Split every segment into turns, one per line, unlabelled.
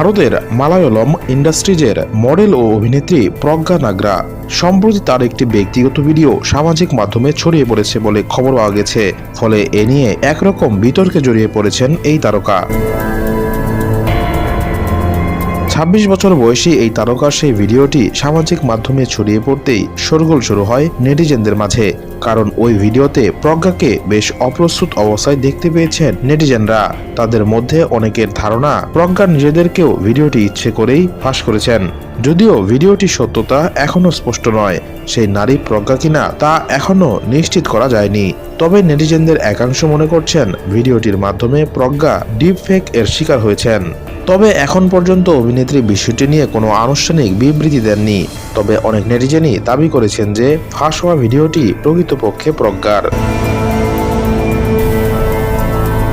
ভারতের মালায়ালম ইন্ডাস্ট্রিজের মডেল ও অভিনেত্রী প্রজ্ঞা নাগরা। সম্প্রতি তার একটি ব্যক্তিগত ভিডিও সামাজিক মাধ্যমে ছড়িয়ে পড়েছে বলে খবর পাওয়া গেছে। ফলে এ নিয়ে একরকম বিতর্কে জড়িয়ে পড়েছেন এই তারকা। ছাব্বিশ বছর বয়সী এই তারকার সেই ভিডিওটি সামাজিক মাধ্যমে ছড়িয়ে পড়তেই শোরগোল শুরু হয় নেটিজেনদের মাঝে। কারণ ওই ভিডিওতে প্রজ্ঞাকে বেশ অপ্রস্তুত অবস্থায় দেখতে পেয়েছেন নেটিজেনরা। তাদের মধ্যে অনেকের ধারণা, প্রজ্ঞা নিজেদেরকেও ভিডিওটি ইচ্ছে করেই ফাঁস করেছেন। যদিও ভিডিওটির সত্যতা এখনও স্পষ্ট নয়, সেই নারী প্রজ্ঞা কিনা তা এখনও নিশ্চিত করা যায়নি। তবে নেটিজেনদের একাংশ মনে করছেন ভিডিওটির মাধ্যমে প্রজ্ঞা ডিপ ফেক এর শিকার হয়েছেন। তবে এখন পর্যন্ত অভিনেত্রী বিষয়টি নিয়ে কোনো আনুষ্ঠানিক বিবৃতি দেননি। তবে অনেক নেটিজেনই দাবি করেছেন যে ফাঁস হওয়া ভিডিওটি প্রকৃতপক্ষে প্রজ্ঞার।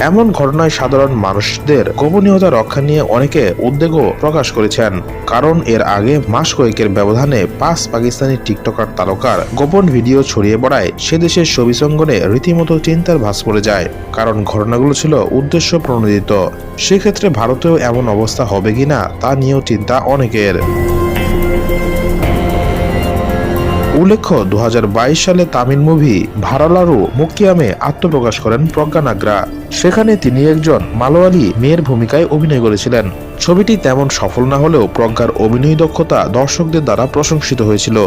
এমন ঘটনায় সাধারণ মানুষদের গোপনীয়তা রক্ষা নিয়ে অনেকে উদ্বেগও প্রকাশ করেছেন। কারণ এর আগে মাস কয়েকের ব্যবধানে পাঁচ পাকিস্তানি টিকটকার তারকার গোপন ভিডিও ছড়িয়ে পড়ায় সে দেশের ছবিসঙ্গনে রীতিমতো চিন্তার ভাস পড়ে যায়। কারণ ঘটনাগুলো ছিল উদ্দেশ্য প্রণোদিত। সেক্ষেত্রে ভারতেও এমন অবস্থা হবে কিনা তা নিয়েও চিন্তা অনেকের। উল্লেখ্য দু হাজার বাইশ সালে তামিল মুভি ভারালারু মুক্তিয়ামে আত্মপ্রকাশ করেন প্রজ্ঞা নাগরা। সেখানে তিনি একজন মালোয়ালি মেয়ের ভূমিকায় অভিনয় করেছিলেন। ছবিটি তেমন সফল না হলেও প্রজ্ঞার অভিনয় দক্ষতা দর্শকদের দ্বারা প্রশংসিত হয়েছিল।